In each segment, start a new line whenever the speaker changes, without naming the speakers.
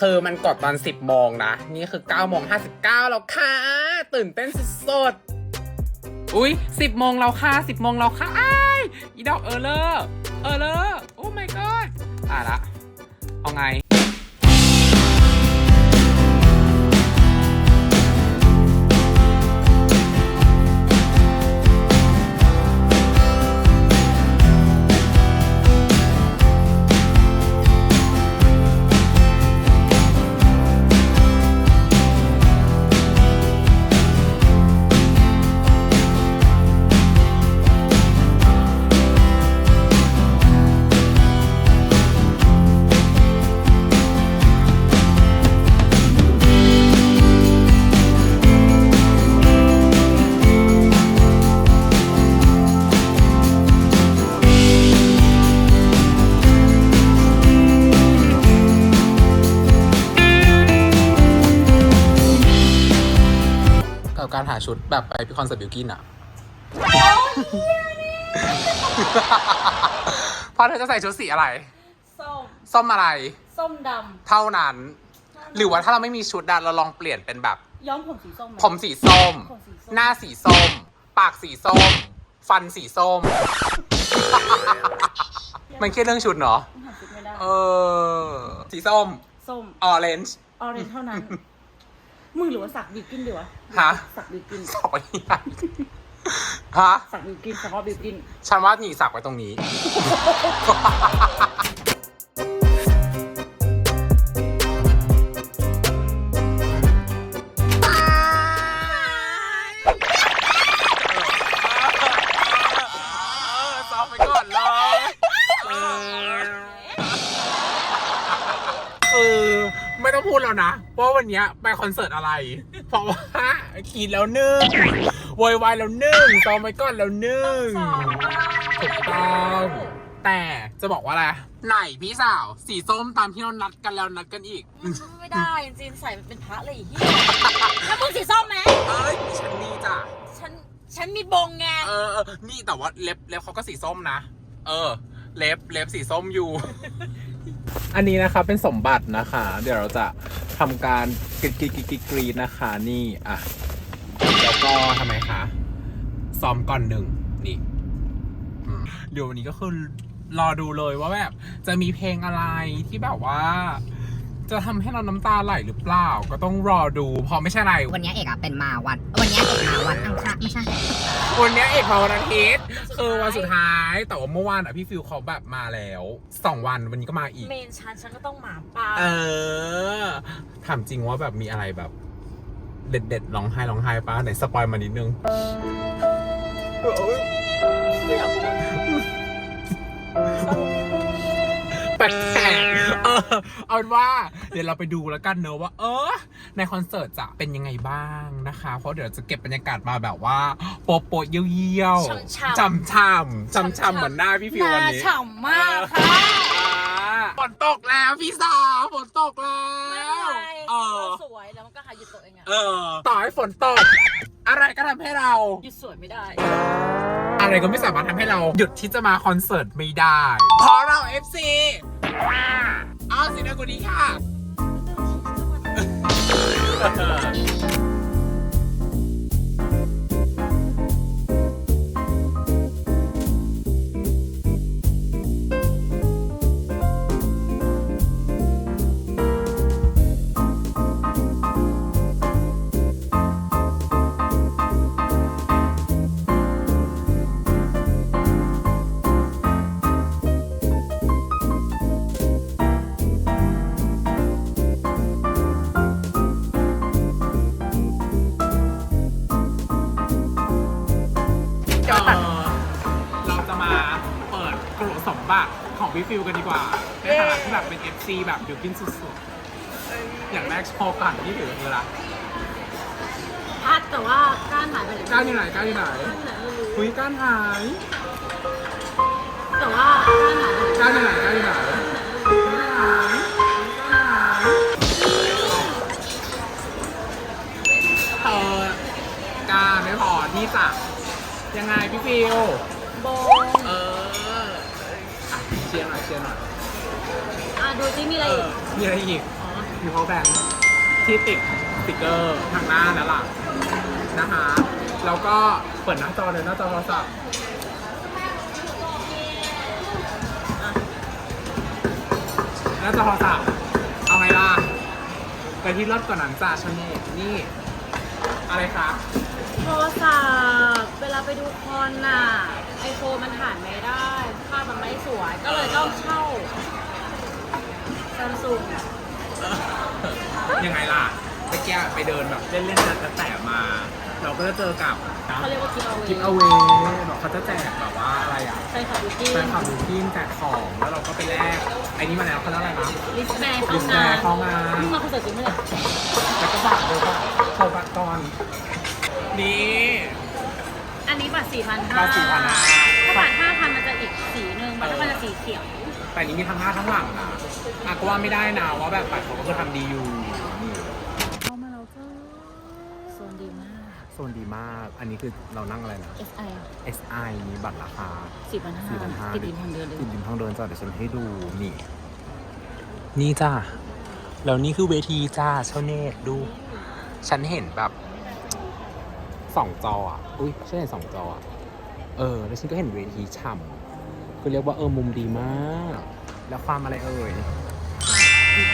คือมันกดตอน 10โมงนะ นี่คือ9โมง59 แล้วค่ะ ตื่นเต้นสุดๆ อุ้ย10โมงแล้วค่ะ 10โมงแล้วค่ะอ้ายอีดอกเออเลอร์เออเลอร์โอ้ my god อะละ เอาไง แบบไปคอนเสิร์ตบิวกินอะพอเธอจะใส่ชุดสีอะไร
ส้ม
ส้มอะไร
ส้มด
เท่านั้น หรือว่าถ้าเราไม่มีชุดดันเราลองเปลี่ยนเป็นแบบำ
ย้อมผมสีส้มไหม
ผมสีส้ม
ผมสีส้ม
หน้าสีส้ม ปากสีส้ม ฟันสีส้ม มันแค่เรื่องชุดเนาะ
หาชุดไม่ได้
เออ สีส้ม
ส้ม
ออเรนจ์
ออเรนเท่านั้น มึงหรือว่าสักบิวกินดีวะ
ฮะ
สักบิวกิน
สองอย่างฮะ
สักบิวกินเฉพาะบิวกิน
ฉันว่าหนีสักไว้ตรงนี้ซ้อมไปก่อนเลยเออ ไม่ต้องพูดแล้วนะ ว่าวันเนี้ยไปคอนเสิร์ตอะไร เพราะว่าขีดแล้วหนึ่งโวยวายแล้วหนึ่งซ้อมไปก่อนแล้วหนึ่งถูกต้องแต่จะบอกว่าอะไรไหนพี่สาว สีส้มตามที่เรานัดกันแล้วนัดกันอีก
ไม่ได้ จริงๆใส่มันเป็นพระเลยอีกถ้ามึงสีส้มไหม
เอ้ยฉันนี่จ้ะ
ฉันฉันมีบงไง
เออเออนี่แต่ว่าเล็บเล็บเขาก็สีส้มนะ เออ เล็บเล็บสีส้มอยู่ อันนี้นะคะเป็นสมบัตินะคะ เดี๋ยวเราจะทำการกรีดกรีดกรีดกรีดนะคะนี่อะแล้วก็ทำไมคะซ้อมก่อนหนึ่งนี่เดี๋ยววันนี้ก็คือรอดูเลยว่าแบบจะมีเพลงอะไรที่แบบว่า จะทำให้เราน้ำตาไหลหรือเปล่า ก็ต้องรอดูเพราะไม่ใช่อะไร
วันนี้เอกอะเป็นมาวัน วันนี้เอกมาวันอังคารไม่ใช่
วันเนี้ยเอกมาวันอาทิตย์คือวันสุดท้ายแต่ว่าเมื่อวานอะพี่ฟิวเขาแบบมาแล้วสองวันวันนี้ก็มาอีก
เมนฉันฉันก็ต้องหมาปลา
เออถามจริงว่าแบบมีอะไรแบบ เด็ดเด็ดๆร้องไห้ร้องไห้ป้าไหนสปอยมานิดนึง แปลกๆเออเอาเป็นว่าเดี๋ยวเราไปดูแล้วกันเนอะว่า เออ ในคอนเสิร์ตจะเป็นยังไงบ้างนะคะ เพราะเดี๋ยวจะเก็บบรรยากาศมาแบบว่า โปะโปะๆเยี่ยวๆจำช่ำจำช่ำเหมือนหน้าพี่ฟิว
ห
วัน
น้า
นี้
ฉ่ำมากค่ะ
ฝนตกแล้วพี่สาวฝนตกแล้
ไม่
ว
เป็นไร
เออ
เราสวยแล้วมันก็หาหยุดตัวเองอะ
เออต่อให้ฝนตก อะไรก็ทำให้เรา
หยุดสวยไม่ได้
อะไรก็ไม่สามารถทำให้เราหยุดที่จะมาคอนเสิร์ตไม่ได้ เพราะเรา FC อ้าวสินะคนนี้ค่ะ บัติของพี่ฟิวกันดีกว่าในฐานะที่แบบเป็น FC แบบบิวกินสุดๆ อย่างแรกโชว์ก่อนที่ถือคืออะไร
พัดแต่ว่าก้านหายไปไหน
ก้านอยู่ไหนก้านอยู่ไหน
ก้านไหนไม่รู้
คุยก้านหาย
แต่ว่าก้านหายไปไหน
ก้านอยู่ไหนก้านอยู่ไหนก้านหายก้านหายเธอก้านไม่พอที่จะยังไงพี่ฟิว
บ ดูซิมีอะไร
เอ
อี
อกมีอะไรอีก
อ๋อ
มีเพาแบงที่ติดสติกเกอร์ทางหน้านั่นแหละนะคะแล้วก็เปิดหน้าจอเลยหน้าจอโทรศัพท์หน้าจอโทรศัพท์เอาไงล่ะไปที่รถก่อนหนังจ่าชนนี่นี่ อะไรครับ
โทรศัพท์เวลาไปดูคอนน่ะไอโฟนมันถ่ายไม่ได้ ภาพมันไม่สวย ก็เลยต้องเช่า ซัมซุง
ยังไงล่ะเมื่อกี้ไปเดินแบบเล่นๆแต่แต่มา เราก็จะเจอกับ
เขาเรียกว่าคิดเอาเว
กิฟต์เอาเวบอกเขาจะแจกแบบว่าอะไรอะ
ใช่ค่ะดูที่
แฟนคลับดูทีมแจกของแล้วเราก็ไปแลกไอ้นี่มาแล้วเขาเรียกอะไรนะ
ลิสแบร์
ลิ
เข้า
สแบ
งา
ร์
น
เข้างาน
เพิ่งมาคอนเสิร์ตจริงเมื่อไหร่
แล้วก็บัตรเลยก็โชว์บัตรก่อนนี่
อันนี้บัตรสี่พัน
บั
ห้า
ตร4,500
ถ้าบัตรห้าพันมันจะอีกสีหนึ่งบัตรห้าพันจะสีเขียว
แต่นี้มีทั้งหน้าทั้งหลังนะอะก็ว่าไม่ได้นะว่าแบบบัตรเขาก็คือทำดีอยู่นี่
เข้ามาแล้วจ้าโซนดีมาก
โซนดีมาก อันนี้คือเรานั่งอะไรนะ
SI
SI มีบัตรราคา
สี่พันห้า
4,500
ติดดินทางเดินเลย
ติดริมทางเดินจ้ะเดี๋ยวฉันให้ดูนี่ นี่จ้าแล้วนี่คือเวทีจ้าเช่าเนตดู ฉันเห็นแบบสองจออะ อุ้ยฉันเห็นสองจออะ เออ แล้วฉันก็เห็นเวทีฉ่ำ คือเรียกว่าเออมุมดีมาก แล้วความอะไรเอ่ย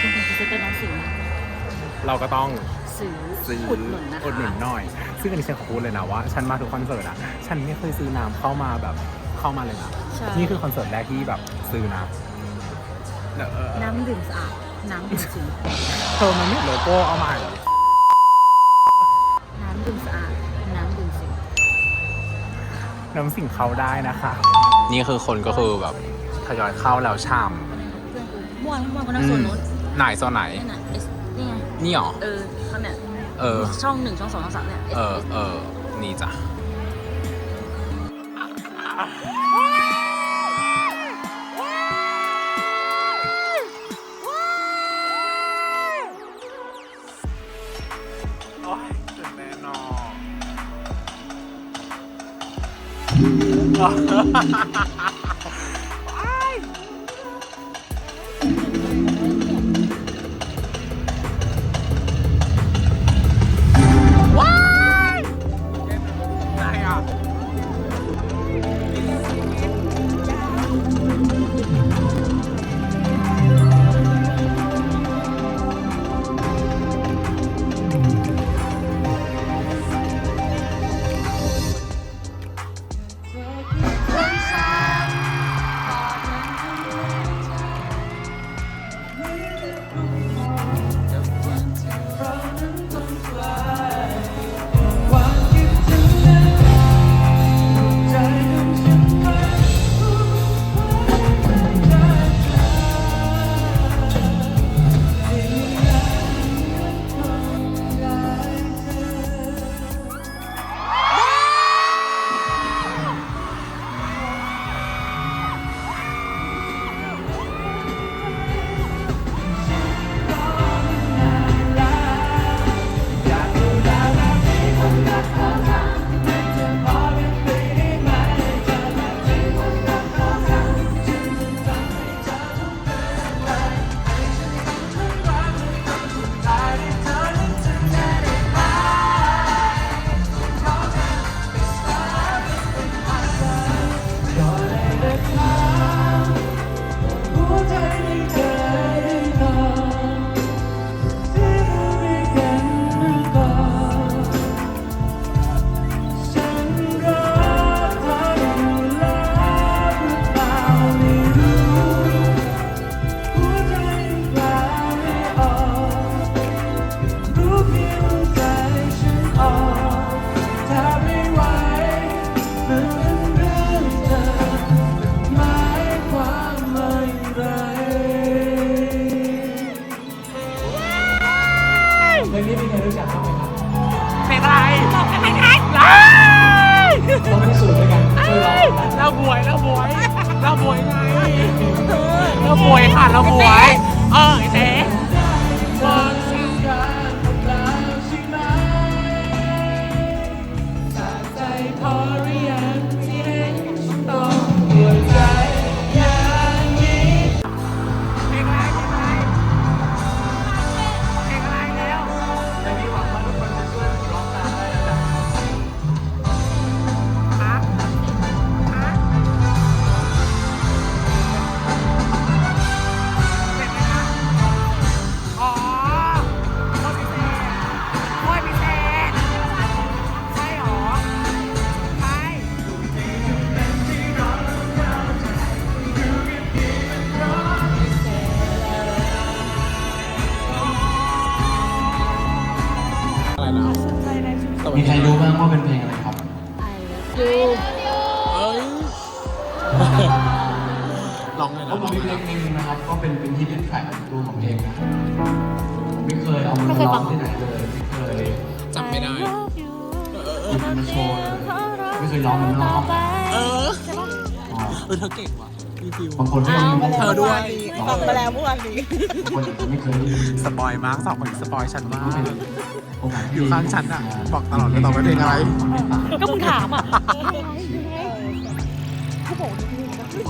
คุณเป็นพรีเซนเตอร์น้องสิงห์
เราก็ต้อง
ซื้อ
ซื้อ
อุดหนุนนะคะ
อุดหนุนหน่อย ซึ่งอันนี้ฉันขอพูดเลยนะว่า ฉันมาทุกคอนเสิร์ตอะฉันไม่เคยซื้อน้ำเข้ามาแบบเข้ามาเลยนะ
ใช่
นี่คือคอนเสิร์ตแรกที่แบบซื้อน้ำแล้วเออ
น้ำดื่มสะอาด น้ำดื่มสิง
เธอมันไม่โลโก้เอามา
น้ำดื่มสะอาด น้ำดื่มสิง
น้ำสิ่งเขาได้นะคะ นี่คือคนก็คือแบบทยอยเข้าแล้วชาม
เพื่อนกูม่วนม่วนคนนั้นส่วนนู้น
ไหนโซนไหน
นี่น่ะ S นี่ไง
นี่หรอ
เออเขาเนี่ย
เออ
ช่องหนึ่งช่องสองช่องสามเนี่ย S
เออ
S
เออนี่จ้ะ ha ha ha
you
เอ้ยลองเลย
เพ
นะ
ราะผมมีเพลงหนึงนะครับก็เป็นเป็นที่เป็นแทร็กตัวของเพลงนะผมไม่เคยเอามาร้องที่ไหนเลยไม่เคย
จำไม่ได้
หยิบมันมาโชว์เลยไม่เคยร้องมันนอก
เออ
อ๋อ
เออเธอเก่งว่ะพี่ฟิว
บางคนก็ยังไม่
เธอด้วย
ฟังไปแล้วเมื่อวานนี้
บางคนอาจจะไม่เคยได้ยิน
สปอยมากสองคนนี้สปอยฉันมาก
โอกาสที่
อยู่ข้างฉันอะบอกตลอดเลยตอบว่าเพลงอะไร
ก็มึงถามอะ
ที่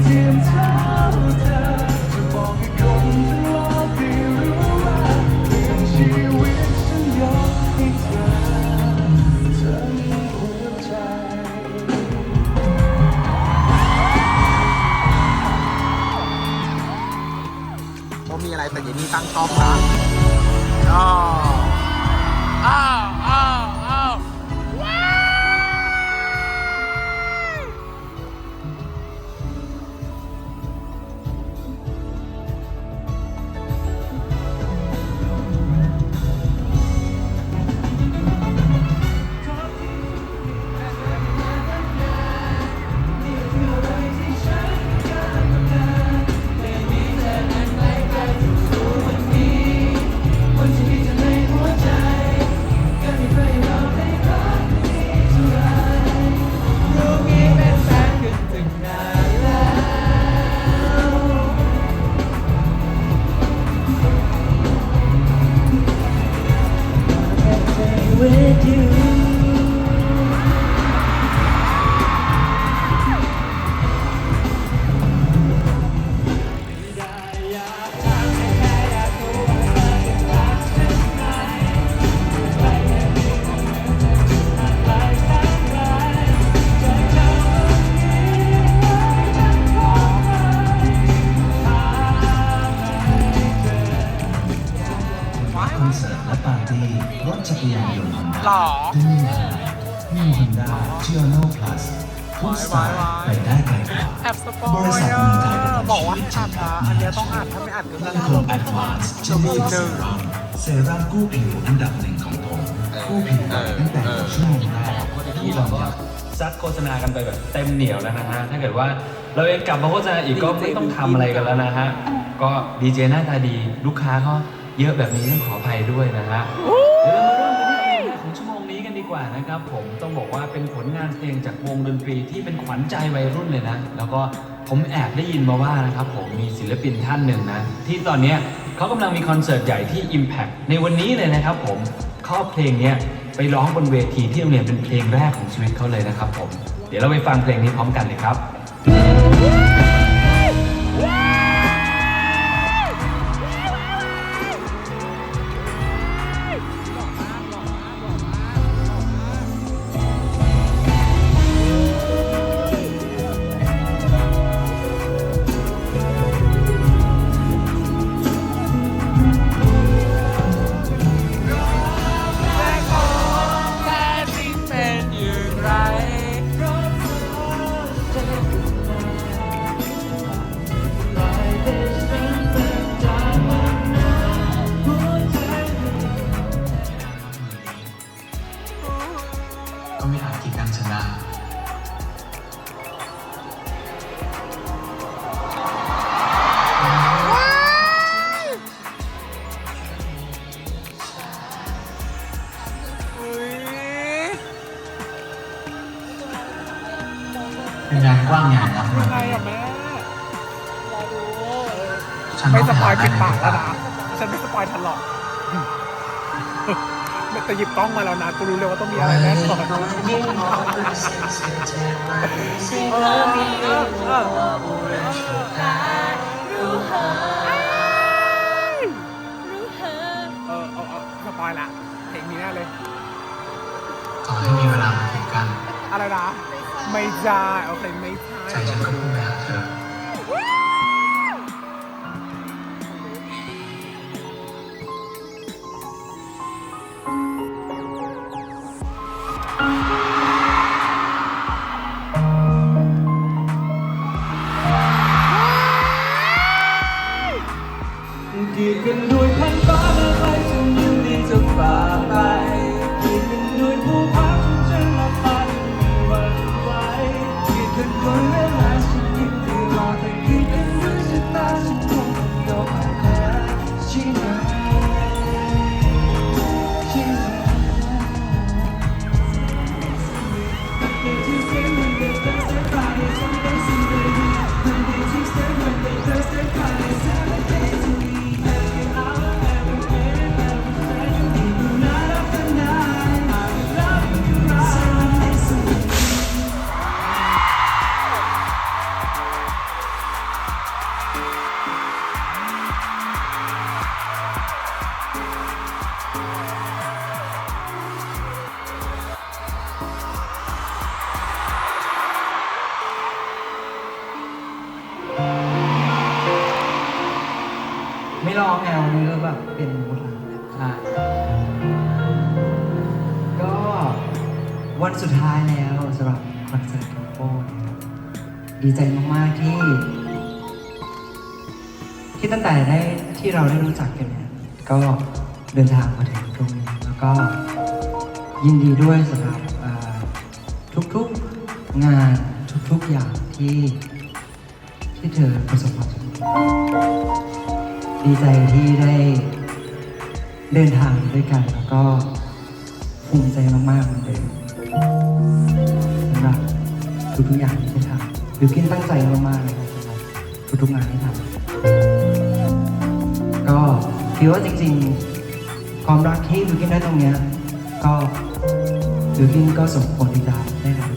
ใค
you.
ห
ร
อที่
นี่นะนี่
ฮอนด้าเชียโน่พลัสทุกสไตล์ไปได้ไกลกว่า
แอบสปอบ
ริ
ย
ษัท
อะ
เมืองไทย
บอกว่าให้อัด
จำกั
นะอันเนี้ยต้องอัดถ้าไม่อัดก็
ตั้งโคมแอดวานซ์เจลลี่เซรั่มเซรั่มกู้ผิวอันดับหนึ่งของผมกู้ผิวตั้งแต่หนึ่งชั่วโมงแรกที่ลองยับ
ซัดโฆษณากันไปแบบเต็มเหนียวแล้วนะฮะถ้าเกิดว่าเราเองกลับมาโฆษณาอีกก็ไม่ต้องทำอะไรกันแล้วนะฮะก็ดีเจหน้าตาดีลูกค้าก็เยอะแบบนี้ต้องขออภัยด้วยนะฮะ ชั่วโมงนี้กันดีกว่านะครับ ผมต้องบอกว่าเป็นผลงานเพลงจากวงดนตรีที่เป็นขวัญใจวัยรุ่นเลยนะ แล้วก็ผมแอบได้ยินมาว่านะครับผมมีศิลปินท่านหนึ่งนะ ที่ตอนเนี้ยเขากำลังมีคอนเสิร์ตใหญ่ที่ Impact ในวันนี้เลยนะครับผมขาเอเพลงเนี้ยไปร้องบนเวทีที่โรงเรียนเป็นเพลงแรกของชีวิตเขาเลยนะครับผม เดี๋ยวเราไปฟังเพลงนี้พร้อมกันเลยครับ
ยิบกล้องมาแล้วนะกูรู้เลยว่าต้องมีอะไรแน่นอนเออเอาเอาสปอยละเพลงนี้แน่เลย
ขอให้มีเวลามาคุยกัน
อะไรนะไม่ใช่โอเคไม่ใช่
ใจฉันก็พุ่ง ไม่
ร้องแน
วนี้ก็แบบเป็นมูดละอ่ก็วันสุดท้ายแล้วสำหรับคอนเสิร์ตของโป้นะครับดีใจมากๆที่ ที่ตั้งแต่ได้ที่เราได้รู้จักกันเนี่ยก็เดินทางมาถึงตรงนี้แล้วก็ยินดีด้วยสำหรับทุกๆงานทุกๆอย่างที่ที่เธอประสบความสำเร็จ ดีใจที่ได้เดินทางด้วยกัน แล้วก็ภูมิใจมากๆเหมือนเดิมสำหรับทุกๆอย่างที่ได้ทำบิวกินตั้งใจมากๆเลยครับสำหรับทุกๆงานที่ทำก็คิดว่าจริงๆ ความรักที่บิวกินได้ตรงเนี้ยก็บิวกินก็สมควรที่จะได้รับ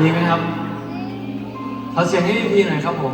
ดีไหมครับขอเสียงให้พี่หน่อยครับผม